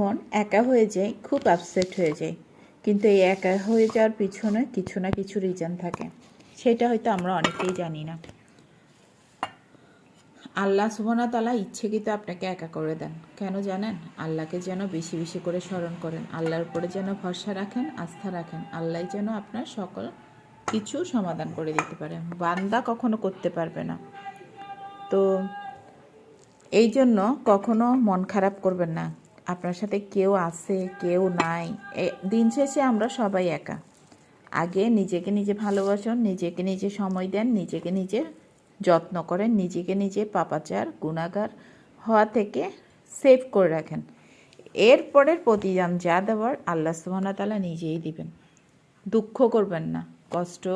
যখন একা হয়ে যায় খুব আপসেট হয়ে যায় কিন্তু এই একা হয়ে যাওয়ার পিছনে কিছু না কিছু রিজন থাকে। সেটা হয়তো আমরা অনেকেই জানি না। আল্লাহ সুবহানা তালা ইচ্ছেকৃত আপনাকে একা করে দেন। কেন জানেন? আল্লাহকে যেন বেশি বেশি করে স্মরণ করেন। আল্লাহর উপরে যেন ভরসা রাখেন, আস্থা রাখেন। আল্লাহ যেন আপনার সকল কিছু সমাধান করে দিতে পারে। বান্দা কখনো করতে পারবে না। তো এই জন্য কখনো মন খারাপ করবেন না। আপনার সাথে কেউ আছে, কেউ নাই। দিন শেষে আমরা সবাই একা। আগে নিজেকে নিজে ভালোবাসুন, নিজেকে নিজে সময় দেন, নিজেকে নিজে যত্ন করেন, নিজেকে নিজে পাপাচার, গুণাগার হওয়া থেকে সেভ করে রাখেন। এরপরের প্রতিদান যা দেওয়ার আল্লাহ সুবহানাহু তাআলা নিজেই দিবেন। দুঃখ করবেন না। কষ্ট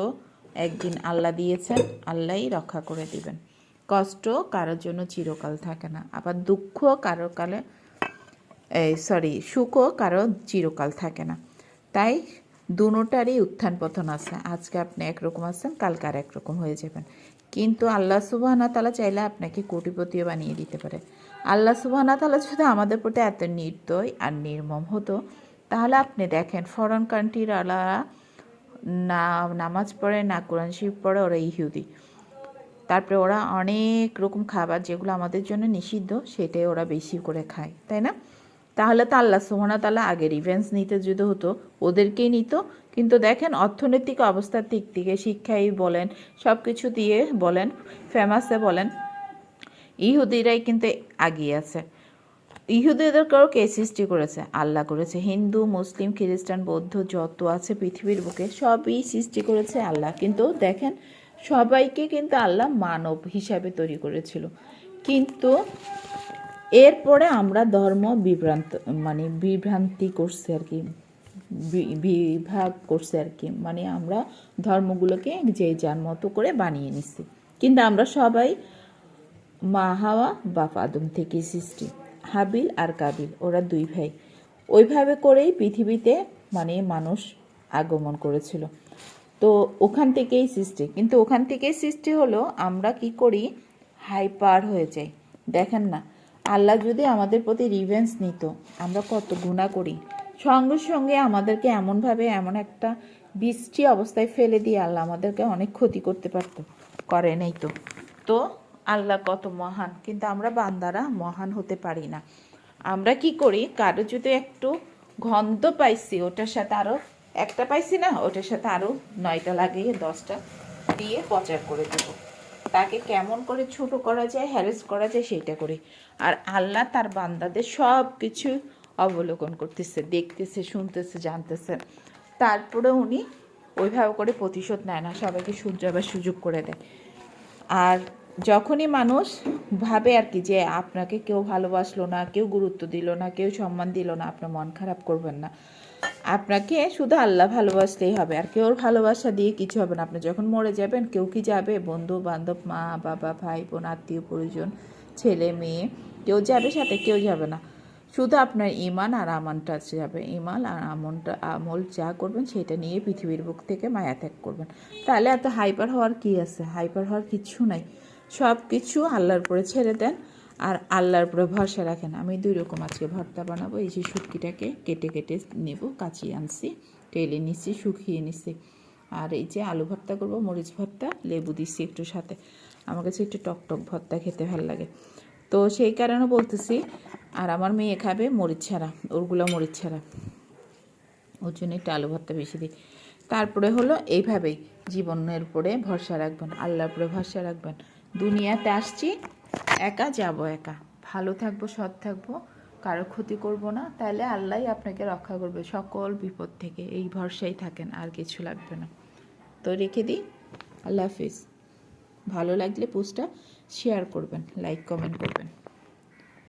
একদিন আল্লাহ দিয়েছেন, আল্লাহই রক্ষা করে দিবেন। কষ্ট কারোর জন্য চিরকাল থাকে না। আবার দুঃখ কারও কালে সরি সুখও কারও চিরকাল থাকে না। তাই দুটারই উত্থান পতন আছে। আজকে আপনি একরকম আছেন, কালকে আর একরকম হয়ে যাবেন। কিন্তু আল্লাহ সুবাহানা তালা চাইলে আপনাকে কোটিপতিও বানিয়ে দিতে পারে। আল্লাহ সুবাহানা তালা যদি আমাদের প্রতি এত নির্দয় আর নির্মম হতো, তাহলে আপনি দেখেন ফরেন কান্ট্রির আলা না, নামাজ পড়ে, না কোরআন শিব পড়ে, ওরা ইহুদি। তারপরে ওরা অনেক রকম খাবার যেগুলো আমাদের জন্য নিষিদ্ধ, সেটাই ওরা বেশি করে খায়, তাই না? তাহলে তো আল্লাহ সোহানা তালা আগে রিভেন্স নিতে যদি হতো, ওদেরকেই নিত। কিন্তু দেখেন, অর্থনৈতিক অবস্থার দিক থেকে শিক্ষাই বলেন সব কিছু দিয়ে বলেন ফেমাসে বলেন, ইহুদিরাই কিন্তু আগিয়ে আছে। ইহুদিদেরকেও কে সৃষ্টি করেছে? আল্লাহ করেছে। হিন্দু, মুসলিম, খ্রিস্টান, বৌদ্ধ, যত আছে পৃথিবীর বুকে সবই সৃষ্টি করেছে আল্লাহ। কিন্তু দেখেন, সবাইকে কিন্তু আল্লাহ মানব হিসাবে তৈরি করেছিল। কিন্তু এরপরে আমরা ধর্ম বিভ্রান্ত মানে বিভ্রান্তি করছে আর কি, বি- বিভাগ করছে আর কি মানে আমরা ধর্মগুলোকে যে যার মতো করে বানিয়ে নিচ্ছি কিন্তু আমরা সবাই মা হাওয়া, বাপ আদম থেকে সৃষ্টি, হাবিল আর কাবিল, ওরা দুই ভাই। ওইভাবে করেই পৃথিবীতে মানে মানুষ আগমন করেছিল। তো ওখান থেকেই সৃষ্টি। কিন্তু ওখান থেকেই সৃষ্টি হলো, আমরা কি করি? হাইপার হয়ে যাই। দেখেন না আল্লাহ যদি আমাদের প্রতি রিভেন্স নিত, আমরা কত গুণা করি। সঙ্গে সঙ্গে আমাদেরকে এমনভাবে এমন একটা বৃষ্টি অবস্থায় ফেলে দিয়ে আল্লাহ আমাদেরকে অনেক ক্ষতি করতে পারতো, করে নাই তো। তো আল্লাহ কত মহান, কিন্তু আমরা বান্দারা মহান হতে পারি না। আমরা কি করি, কারও যদি একটু গন্ধ পাইছি, ওটার সাথে আরও একটা পাইছি না, ওটার সাথে আরও নয়টা লাগিয়ে দশটা দিয়ে প্রচার করে দেবো। তাকে কেমন করে ছোট করা যায় হ্যারেস করা যায় সেটা করি। আর আল্লাহ তার বান্দাদের সব কিছু অবলোকন করতেছে, দেখতেছে, শুনতেছে, জানতেছে। তারপরে উনি ওইভাবে করে প্রতিশোধ নেয় না, সবাইকে সূর্য আবার সুযোগ করে দেয়। আর যখনই মানুষ ভাবে আর কি যে আপনাকে কেউ ভালোবাসলো না, কেউ গুরুত্ব দিল না, কেউ সম্মান দিল না, আপনার মন খারাপ করবেন না আপনাকে শুধু আল্লাহ ভালোবাসলেই হবে। আর কেউ ভালোবাসা দিয়ে কিছু হবে না। আপনি যখন মরে যাবেন, কেউ কি যাবে? বন্ধু বান্ধব, মা, বাবা, ভাই বোন, আত্মীয়, পরিজন, ছেলে, মেয়ে, কেউ যাবে সাথে, কেউ যাবে না। শুধু আপনার ইমান আর আমানটা যাবে। ইমান আর আমনটা আমল যা করবেন, সেটা নিয়ে পৃথিবীর বুক থেকে মায়া ত্যাগ করবেন। তাহলে এত হাইপার হওয়ার কি আছে? হাইপার হওয়ার কিছু নাই। সব কিছু আল্লাহর উপরে ছেড়ে দেন। আর আল্লাহর উপরে ভরসা রাখেন। আমি দুই রকম আজকে ভর্তা বানাবো। এই যে শুটকিটাকে কেটে কেটে নেব, কাচিয়ে আনছি টেলে নিচ্ছি শুকিয়ে নিচ্ছি আর এই যে আলু ভর্তা করব, মরিচ ভর্তা, লেবু দিচ্ছি একটু সাথে। আমার কাছে একটু টক টক ভর্তা খেতে ভালো লাগে। তো সেই কারণে বলতেছি, আর আমার মেয়ে খাবে মরিচ ছাড়া, ওরগুলো মরিচ ছাড়া। ওর জন্য একটু আলু ভর্তা বেশি দিই। তারপরে হলো এইভাবেই জীবনের উপরে ভরসা রাখবেন, আল্লাহর উপরে ভরসা রাখবেন। দুনিয়াতে আসছি একা যাব একা। ভালো থাকব, সৎ থাকব, কারও ক্ষতি করব না তাহলে আল্লাহ আপনাকে রক্ষা করবে সকল বিপদ থেকে। এই ভরসাই থাকেন, আর কিছু লাগবে না। তো রেখে দিই, আল্লাহ হাফিজ। ভালো লাগলে পোস্টটা শেয়ার করবেন, লাইক, কমেন্ট করবেন।